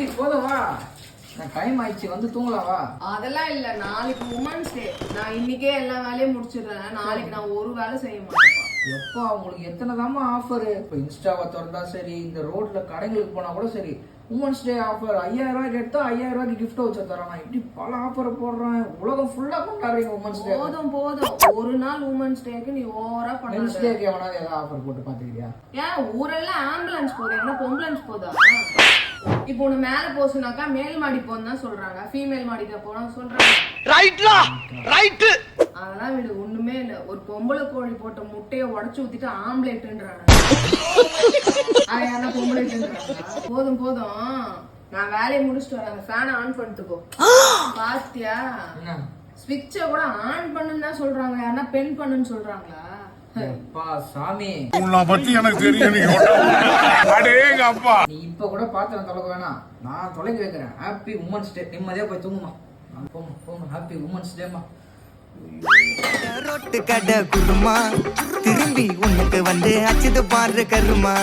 சரி போதும் வா. நான் டைம் ஆயிடுச்சு வந்து தூங்கலாம் வா. அதெல்லாம் இல்ல நாளைக்கு உமன்ஸ் டே நான் இன்னைக்கே எல்லா வேலையும் முடிச்சிடுறேன். நாளைக்கு நான் ஒரு வேலை செய்ய மாட்டேன்ப்பா. எப்பா உங்களுக்கு எத்தனை தாமா ஆஃபர் இப்போ இன்ஸ்டாவை திறந்தா சரி இந்த ரோட்ல கடைங்களுக்கு போனா கூட சரி உமன்ஸ் டே ஆஃபர் ஐயாயிரம் ரூபாய்க்கு எடுத்தா ஐயாயிரம் ரூபாய்க்கு கிஃப்ட் வச்சு தரான் இப்படி பல ஆஃபர் போடுறேன். உலகம் ஃபுல்லா கொண்டாடுறீங்க உமன்ஸ் டே போதும் போதும். ஒரு நாள் உமன்ஸ் டேக்கு நீ ஓவரா மென்ஸ் பண்ணாத டேக்கு எவனாவது ஏதாவது ஆஃபர் போட்டு பாத்துக்கிறியா ஏன் ஊரெல்லாம் ஆம்புலன்ஸ் என்ன பொம்புலன்ஸ் போதா இப்போ ஒண்ணு மேல போசுனாக்கா மேல் மாடி போன்னு தான் சொல்றாங்க. ஃபீமேல் மாடிக்கு போனா சொல்றாங்க. ரைட்லா! ரைட் அதெல்லாம் விடு ஒண்ணுமே இல்ல. ஒரு பொம்பளை கோழி போட்ட முட்டைய உடைச்சு ஊத்திட்டு ஆம்லேட்ன்றாங்க அது யாரா பொம்பளைன்றாங்க போதும் போதும். நான் வேலையை முடிச்சுட்டு வரேன். அந்த ஃபேனை ஆன் பண்ணிட்டுக்கோ. பாத்தியா? என்ன? ஸ்விட்சை கூட ஆன் பண்ணுன்னு தான் சொல்றாங்க. யாருன்னா பெண் பண்ணுன்னு சொல்றாங்களா? அப்பா சாமி. உன்னை பத்தி எனக்கு தெரியும் நீ அடேங்க அப்பா. நீ இப்ப கூட பாத்திரம் தொலைக்க வேணாம். நான் தொலைக்க வைக்கிறேன். ஹாப்பி உமன்ஸ் டே நிம்மதியா போய் தூங்குமா? போமா போமா ஹாப்பி உமன்ஸ் டேமா ரோட்டு கடை குருமா. திரும்பி உனக்கு வந்து அச்சுது பாரு கருமா.